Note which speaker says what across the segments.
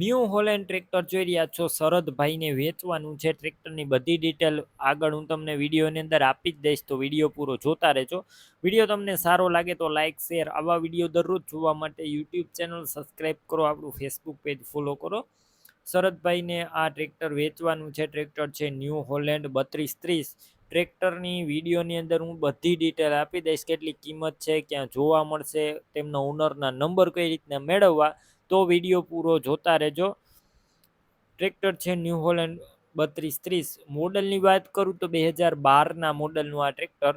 Speaker 1: New Holland tractor જોઈ રહ્યા છો. શરદભાઈને વેચવાનું છે ટ્રેક્ટરની બધી ડિટેલ આગળ હું તમને વિડીયોની અંદર આપી જ દઈશ, તો વીડિયો પૂરો જોતા રહેજો. વીડિયો તમને સારો લાગે તો લાઇક શેર આવા વીડિયો દરરોજ જોવા માટે યુટ્યુબ ચેનલ સબસ્ક્રાઈબ કરો, આપણું ફેસબુક પેજ ફોલો કરો. શરદભાઈને આ ટ્રેક્ટર વેચવાનું છે. ટ્રેક્ટર છે ન્યૂ હોલેન્ડ બત્રીસ ત્રીસ. ટ્રેક્ટરની વિડીયોની અંદર હું બધી ડિટેલ આપી દઈશ, કેટલી કિંમત છે, ક્યાં જોવા મળશે, તેમના ઓનરના નંબર કઈ રીતના મેળવવા તો વીડિયો પૂરો જોતા રહેજો. ટ્રેક્ટર છે ન્યૂ હોલેન્ડ બત્રીસ ત્રીસ. મોડલની વાત કરું તો બે હજાર બારના મોડલનું આ ટ્રેક્ટર.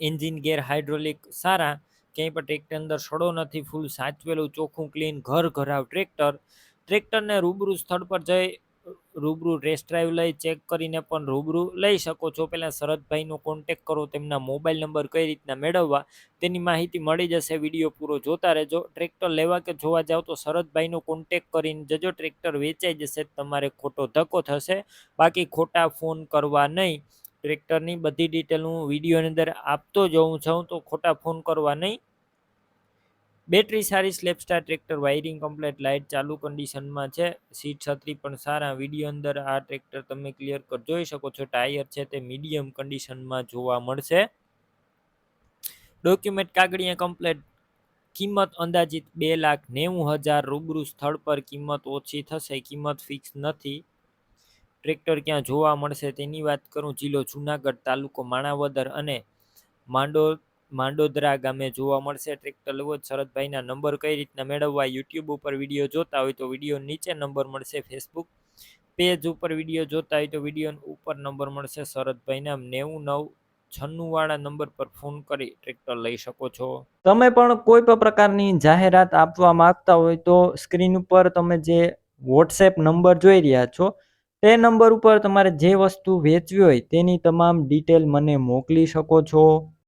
Speaker 1: એન્જિન ગેર હાઇડ્રોલિક સારા. ક્યાંય પણ ટ્રેક્ટર અંદર સડો નથી, ફૂલ સાચવેલું ચોખ્ખું, ક્લીન ઘર ઘરાવ ટ્રેક્ટર. ટ્રેક્ટરને રૂબરૂ સ્થળ પર જઈ રૂબરૂ ટેસ્ટ ડ્રાઈવ લઈ ચેક કરીને પણ રૂબરૂ લઈ શકો છો. પહેલાં શરદભાઈનો કોન્ટેક કરો, તેમના મોબાઈલ નંબર કઈ રીતના મેળવવા, તેની માહિતી મળી જશે. વીડિયો પૂરો જોતા રહેજો. ટ્રેક્ટર લેવા કે જોવા જાવ તો શરદભાઈનો કોન્ટેક કરીને જજો. ટ્રેક્ટર વેચાઈ જશે, તમારે ખોટો ધક્કો થશે. બાકી ખોટા ફોન કરવા નહીં. ટ્રેક્ટરની બધી ડિટેલ હું વિડીયોની અંદર આપતો જઉં છું, તો ખોટા ફોન કરવા નહીં. બેટરી સારી સ્લેપસ્ટાર ટ્રેક્ટર વાયરિંગ કમ્પ્લેટ લાઇટ ચાલુ કન્ડિશનમાં છે. સીટ છત્રી પણ સારા. વીડિયો અંદર આ ટ્રેક્ટર તમે ક્લિયર કર, જોઈ શકો છો ટાયર છે તે મીડિયમ કન્ડિશનમાં જોવા મળશે. ડોક્યુમેન્ટ કાગળિયા કમ્પ્લેટ કિંમત અંદાજિત બે લાખ નેવું હજાર રૂબરૂ સ્થળ પર કિંમત ઓછી થશે, કિંમત ફિક્સ નથી. ટ્રેક્ટર ક્યાં જોવા મળશે તેની વાત કરું, જિલ્લો જુનાગઢ તાલુકો માણાવદર અને માંડો માંડોદરા ગામે જોવા મળશે. ટ્રેક્ટર લેવો શરદભાઈના નંબર કઈ રીતના મેળવવા યુટ્યુબ ઉપર વીડિયો જોતા હોય તો વીડિયો નીચે નંબર મળશે ફેસબુક પેજ ઉપર વીડિયો જોતા હોય તો વીડિયો ઉપર નંબર મળશે શરદભાઈના. નેવું નવ છન્નું વાળા નંબર પર ફોન કરી ટ્રેક્ટર લઈ શકો છો.
Speaker 2: તમે પણ કોઈ પણ પ્રકારની જાહેરાત આપવા માંગતા હોય તો સ્ક્રીન ઉપર તમે જે વોટ્સએપ નંબર જોઈ રહ્યા છો, તે નંબર ઉપર તમારે જે વસ્તુ વેચવી હોય તેની તમામ ડિટેલ મને મોકલી શકો છો.